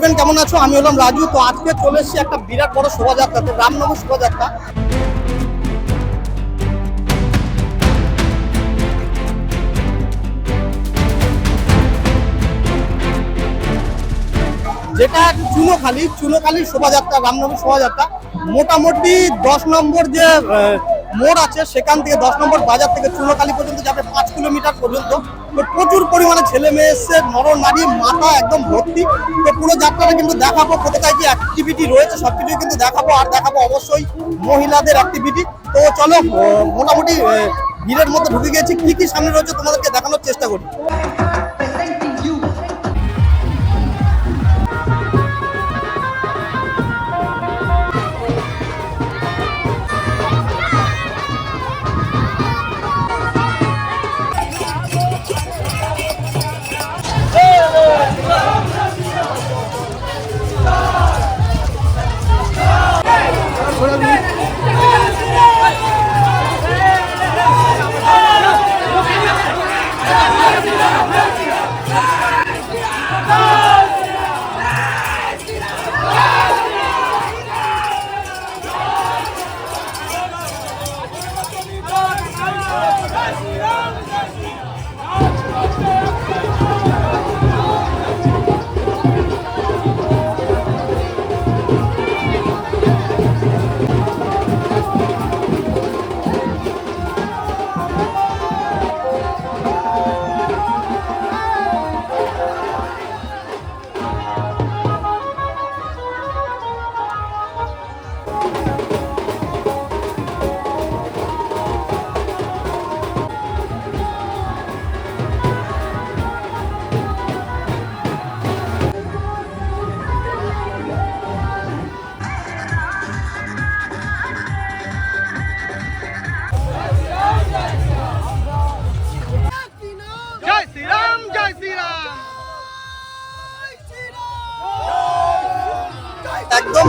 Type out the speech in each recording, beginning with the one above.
Friend কেমন আছো? আমি হলাম রাজু। তো আজকে চলে এসেছি একটা বিরাট বড় শোভাযাত্রা তো রামনবমী শোভাযাত্রা। যেটা চুনোখালি চুনোখালি শোভাযাত্রা, রামনবমী শোভাযাত্রা। মোটামুটি দশ নম্বর যে মোড় আছে, সেখান থেকে দশ নম্বর বাজার থেকে চুনোখালি পর্যন্ত যাবে পাঁচ কিলোমিটার পর্যন্ত। তো প্রচুর পরিমাণে ছেলে মেয়ে এসছে, নর, নারী মাথা একদম ভর্তি। তো পুরো যাত্রাটা কিন্তু দেখাবো, কোথায় কি অ্যাক্টিভিটি রয়েছে সব কিছুই কিন্তু দেখাবো, আর দেখাবো অবশ্যই মহিলাদের অ্যাক্টিভিটি তো চলো মোটামুটি ভিড়ের মধ্যে ঢুকে গেছি। কি কি সামনে রয়েছে তোমাদেরকে দেখানোর চেষ্টা করি।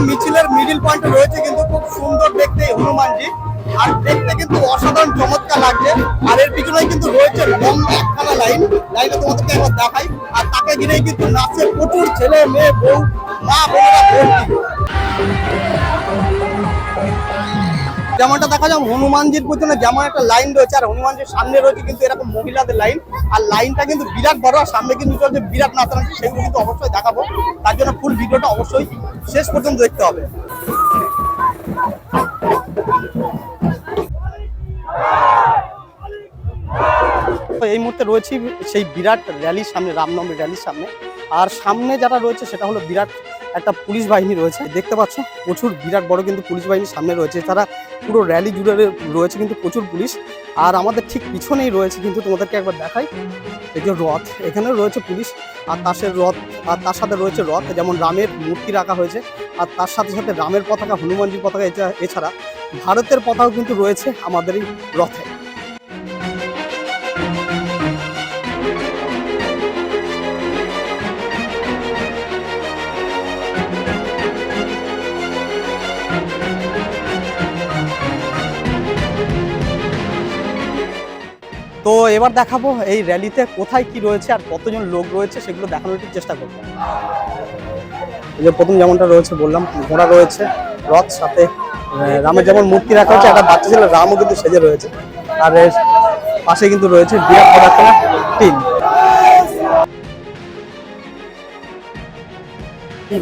মিছিলের মিডিল পয়েন্টে রয়েছে কিন্তু খুব সুন্দর দেখতে হনুমানজি। আর দেখতে কিন্তু অসাধারণ চমৎকার লাগছে। আর এর পিছনে কিন্তু রয়েছে লম্বা একখানা লাইন লাইনে তোমাদেরকে একবার দেখাই। আর তাকে ঘিরেই কিন্তু নাচে প্রচুর ছেলে, মেয়ে, বউ, মা, বোনেরা ভর্তি। যেমনটা দেখা যায়, হনুমানজির পিছনে যেমন একটা লাইন রয়েছে, আর হনুমানজির সামনে রয়েছে কিন্তু এরকম মহিলাদের লাইন আর লাইনটা কিন্তু বিরাট বড়, আর সামনে কিন্তু চলছে বিরাট নাচানাচি সেগুলো কিন্তু অবশ্যই দেখাবো। তার জন্য ফুল ভিডিওটা অবশ্যই শেষ পর্যন্ত দেখতে হবে। এই মুহূর্তে রয়েছি সেই বিরাট র্যালির সামনে রামনবমী র্যালির সামনে। আর সামনে যারা রয়েছে, সেটা হলো বিরাট একটা পুলিশ বাহিনী রয়েছে। দেখতে পাচ্ছ, প্রচুর বিরাট বড় কিন্তু পুলিশ বাহিনী সামনে রয়েছে। তারা পুরো র্যালি জুড়ে রয়েছে কিন্তু প্রচুর পুলিশ। আর আমাদের ঠিক পিছনেই রয়েছে কিন্তু তোমাদেরকে একবার দেখাই। এই যে রথ এখানে রয়েছে পুলিশ। আর তাসের রথ, আর তার সাথে রয়েছে রথ, যেমন রামের মূর্তি রাখা হয়েছে। আর তার সাথে সাথে রামের পতাকা, হনুমানজির পতাকা এছা- এছাড়া ভারতের পতাকাও কিন্তু রয়েছে আমাদের এই রথে। এবার দেখাবো এই র্যালিতে কোথায় কি রয়েছে আর কতজন লোক রয়েছে, সেগুলো দেখানোর চেষ্টা করব। যে প্রথম যেমনটা রয়েছে বললাম, ঘোড়া রয়েছে, রথ, সাথে রামের যেমন মূর্তি রাখা হচ্ছে একটা বাচ্চা ছেলে রামও কিন্তু সেজে রয়েছে। আর এর পাশে কিন্তু রয়েছে বিরাট একটা টিম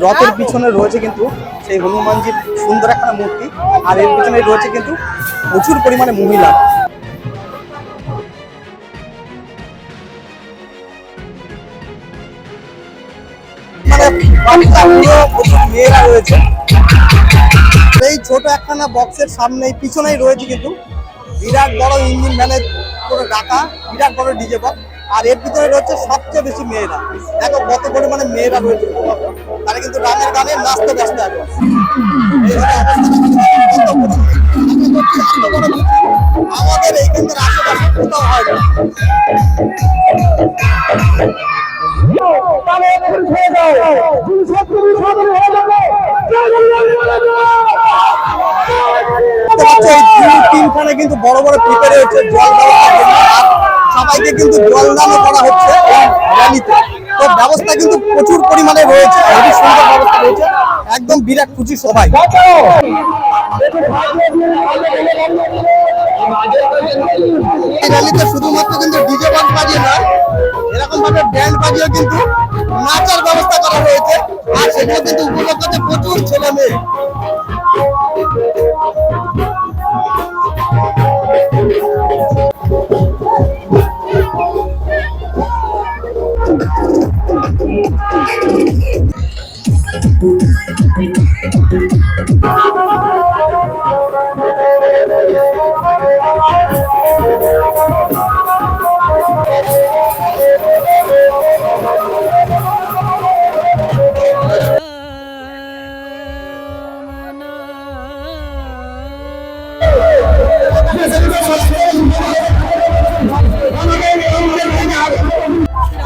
রথের পিছনে রয়েছে কিন্তু সেই হনুমানজির সুন্দর একটা মূর্তি, আর এর পিছনে রয়েছে কিন্তু প্রচুর পরিমাণে মহিলা। মেয়েরা রয়েছে। এই ছোট একখানা বক্সের সামনে পিছনেই রয়েছে কিন্তু। বিরাট বড় ইঞ্জিন ভ্যানের করে ডাকা বিরাট বড় ডিজে বক্স আর এর ভিতরে রয়েছে সবচেয়ে বেশি মেয়েরা। দেখো কত পরিমাণে মেয়েরা রয়েছে। তারা কিন্তু রামের গানে নাচতে ব্যস্ত মিছিল আমাদের এই আশেপাশে কোথাও হয় না। দেখতে পাচ্ছ এই দুই তিনখানে কিন্তু বড় বড় প্রিপেয়ার হচ্ছে জল সবাইকে কিন্তু জলদানও করা হচ্ছে তো ব্যবস্থা কিন্তু প্রচুর পরিমাণে রয়েছে সুন্দর রয়েছে। একদম বিরাট খুশি সবাই। র্যালিতে শুধুমাত্র কিন্তু ডিজে বক্স বাজিয়ে নয় এরকম ভাবে ব্যান্ড বাজিয়ে কিন্তু নাচার ব্যবস্থা করা হয়েছে। আর সেখানে কিন্তু উপভোগ প্রচুর ছেলে মেয়ে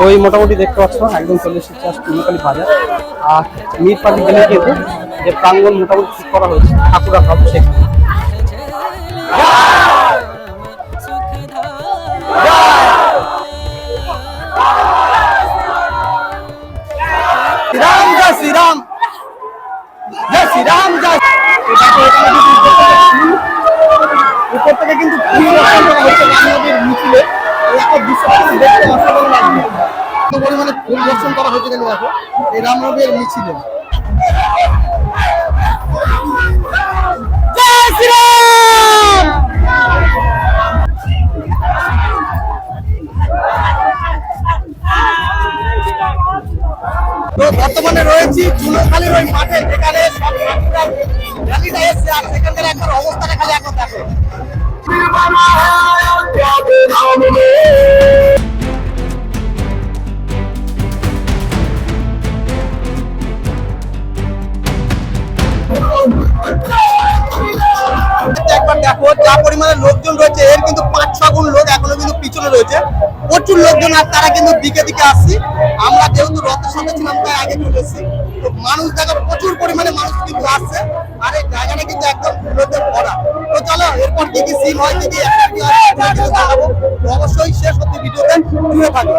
ওই মোটামুটি দেখতে পাচ্ছ, একদম চলে এসেছে আজ টুনকালি বাজার। আর মিট পাটি গেলে কিন্তু যে প্রাঙ্গণ মোটামুটি ঠিক করা হয়েছে ঠাকুরা খাব সেখানে। পরিমাণে ফুল বর্ষণ করা হচ্ছে কেন দেখো এই রামনবীর মিছিলে বর্তমানে রয়েছি চুনোখালির ওই মাঠে যেখানে সব র্যালিটা এসছে আর সেখানকার এখন অবস্থাটা খালি এখন দেখো একবার দেখো, যা পরিমাণে লোকজন রয়েছে, এর কিন্তু পাঁচ ছ গুণ লোক এখনও কিন্তু পিছনে রয়েছে। প্রচুর লোকজন আর তারা কিন্তু দিকে দিকে আসছি। আমরা যেহেতু রথের সাথে ছিলাম, তাই আগে চলে এসেছি। তো মানুষ দেখো, প্রচুর পরিমাণে মানুষ কিন্তু আসছে। আর এই জায়গাটা কিন্তু একদম ফুলতে ভরা। তো চলো, এরপর কি কি সিন হয়, কি কি দেখাবো। অবশ্যই শেষ হতে ভিডিওতে জুড়ে থাকবে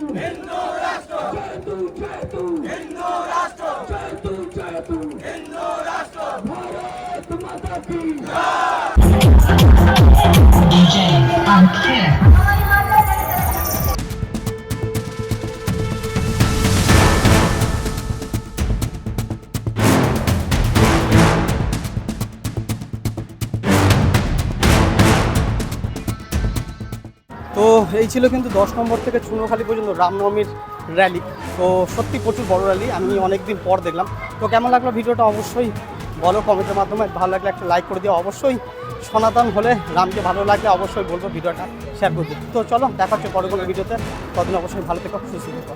এই ছিল কিন্তু দশ নম্বর থেকে চুনোখালি পর্যন্ত রামনবমীর র্যালি তো সত্যি প্রচুর বড় র্যালি আমি অনেকদিন পর দেখলাম। তো কেমন লাগল ভিডিওটা অবশ্যই বলো কমেন্টের মাধ্যমে। ভালো লাগলে একটা লাইক করে দিও। অবশ্যই সনাতন হলে রামকে ভালো লাগলে অবশ্যই বলব ভিডিওটা শেয়ার করতে তো চলো, দেখা হচ্ছে পরে কোনো ভিডিওতে। ততদিন অবশ্যই ভালো থেকো, সুস্থ থেকো।